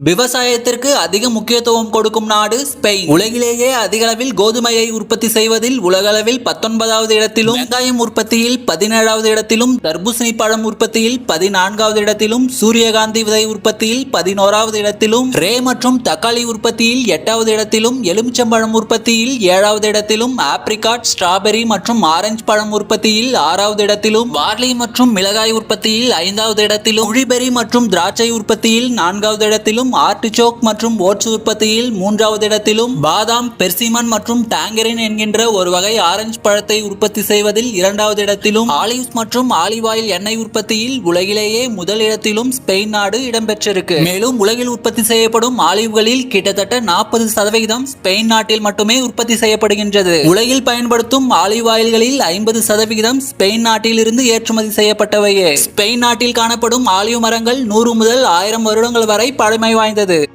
விவசாயத்திற்கு அதிக முக்கியத்துவம் கொடுக்கும் நாடு ஸ்பெயின். உலகிலேயே அதிக அளவில் கோதுமையை உற்பத்தி செய்வதில் உலகளவில் பத்தொன்பதாவது இடத்திலும் வெங்காயம் உற்பத்தியில் பதினேழாவது இடத்திலும் தர்பூசணி பழம் உற்பத்தியில் பதினான்காவது இடத்திலும் சூரியகாந்தி விதை உற்பத்தியில் பதினோராவது இடத்திலும் ரே மற்றும் தக்காளி உற்பத்தியில் எட்டாவது இடத்திலும் எலுமிச்சம்பழம் உற்பத்தியில் ஏழாவது இடத்திலும் ஆப்ரிகாட் ஸ்ட்ராபெரி மற்றும் ஆரஞ்சு பழம் உற்பத்தியில் ஆறாவது இடத்திலும் பார்லி மற்றும் மிளகாய் உற்பத்தியில் ஐந்தாவது இடத்திலும் குழிபெரி மற்றும் திராட்சை உற்பத்தியில் நான்காவது இடத்திலும் இடத்திலும் ஆர்டிச்சோக் மற்றும் ஓட்ஸ் உற்பத்தியில் மூன்றாவது இடத்திலும் பாதாம் பெர்சிமன் மற்றும் டாங்கரின் என்கின்ற ஒரு வகை ஆரஞ்சு பழத்தை உற்பத்தி செய்வதில் இரண்டாவது இடத்திலும் ஆலிவ்ஸ் மற்றும் ஆலிவ் ஆயில் எண்ணெய் உற்பத்தியில் உலகிலேயே முதல் இடத்திலும் ஸ்பெயின் நாடு இடம்பெற்றிருக்கு. மேலும் உலகில் உற்பத்தி செய்யப்படும் ஆலிவ்களில் கிட்டத்தட்ட நாற்பது சதவிகிதம் ஸ்பெயின் நாட்டில் மட்டுமே உற்பத்தி செய்யப்படுகின்றது. உலகில் பயன்படுத்தும் ஆலிவ் ஆயில்களில் ஐம்பது சதவிகிதம் ஸ்பெயின் நாட்டில் இருந்து ஏற்றுமதி செய்யப்பட்டவையே. ஸ்பெயின் நாட்டில் காணப்படும் ஆலிவ் மரங்கள் நூறு முதல் ஆயிரம் வருடங்கள் வரை பழமை வாய்ந்தது